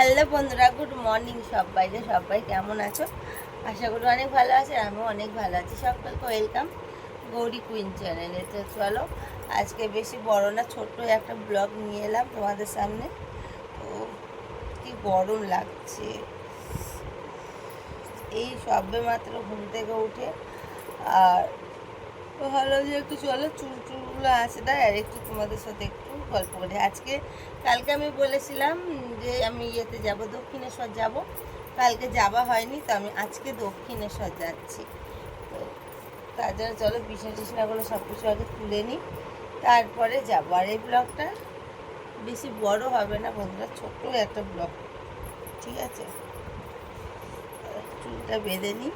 Hello বন্ধুরা, good morning সবাইকে সবাই কেমন আছো? আশা করি অনেক ভালো আছে আমিও অনেক ভালো আছি। সকলকে ওয়েলকাম গৌরী কুইন চ্যানেলে তো চলো, আজকে বেশি বড় না, ছোট্ট একটা ব্লগ নিয়ে এলাম তোমাদের সামনে। তো কি গরম লাগছে। এই সবে মাত্র ঘুম থেকে উঠে আর ভালো যে একটু চলো চুল চুলগুলো আছে তাই আর একটু তোমাদের সাথে একটু গল্প করি। আজকে, কালকে আমি বলেছিলাম যে আমি ইয়েতে যাব, দক্ষিণেশ্বর যাব। কালকে যাওয়া হয়নি, তো আমি আজকে দক্ষিণেশ্বর যাচ্ছি। তো তার জন্য চলো বিছনা টিছনাগুলো সব কিছু আগে তুলে নিই, তারপরে যাব। আর এই ব্লগটা বেশি বড় হবে না বন্ধুরা, ছোট্ট একটা ব্লগ, ঠিক আছে? চুলটা বেঁধে নিই।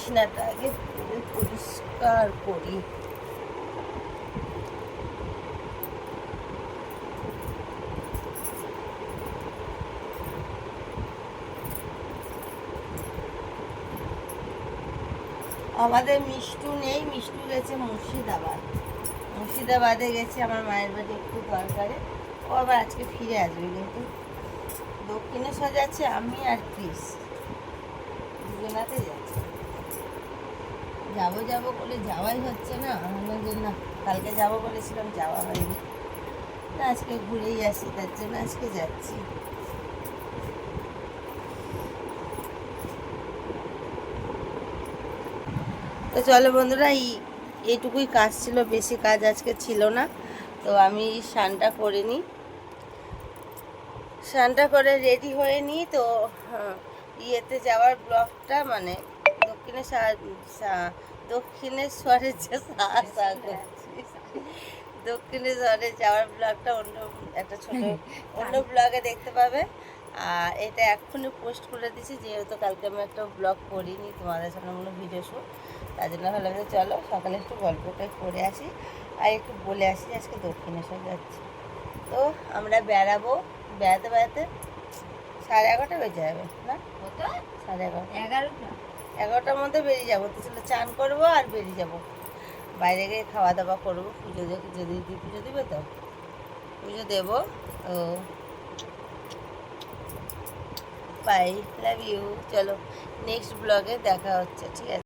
বিছনাটা পরিষ্কার করি। আমাদের মিষ্টু নেই, মিষ্টু গেছে মুর্শিদাবাদ। মুর্শিদাবাদে গেছে, আমার মায়ের বাড়ি একটু দরকারে। ও আবার আজকে ফিরে আসবে, কিন্তু দক্ষিণেশ্বর যাচ্ছে আমি আর ক্রিস। দুজনাতে যাচ্ছি। যাব যাব বলে যাওয়াই হচ্ছে না। আমার যে না কালকে যাব বলেছিলাম যাওয়া হয়নি। আজকে ঘুরেই আসি তার জন্য আজকে যাচ্ছি। তো চলো বন্ধুরা এই এইটুকুই কাজ ছিল বেশি কাজ আজকে ছিল না। তো আমি স্নানটা করে নিই। স্নানটা করে রেডি হয়ে নিই তো হ্যাঁ, ইয়েতে যাওয়ার ব্লগটা মানে দক্ষিণেশ্বর যে সা করছি। দক্ষিণেশ্বরে যাওয়ার ব্লগটা অন্য একটা ছোট অন্য ব্লগে দেখতে পাবে। আর এটা এক্ষুনি পোস্ট করে দিছি যেহেতু কালকে আমি একটা ব্লগ করিনি তোমাদের সামনে কোনো ভিডিও শ্যুট তার জন্য ভাবলাম যে চলো সকালে একটু গল্পটা করে আসি। আর একটু বলে আসি আজকে দক্ষিণেশ্বর যাচ্ছি। তো আমরা বেড়াবো বেড়াতে বেড়াতে সাড়ে এগারোটা বেজে যাবে না? সাড়ে এগারোটা। এগারোটা। এগারোটার মধ্যে বেরিয়ে যাব। তো ছিল চান করব আর বেরিয়ে যাব। বাইরে গিয়ে খাওয়া দাওয়া করব। পুজো যদি পুজো দেবে তো? পুজো দেবো। ও। বাই লাভ ইউ চলো নেক্সট ব্লগে দেখা হচ্ছে, ঠিক আছে?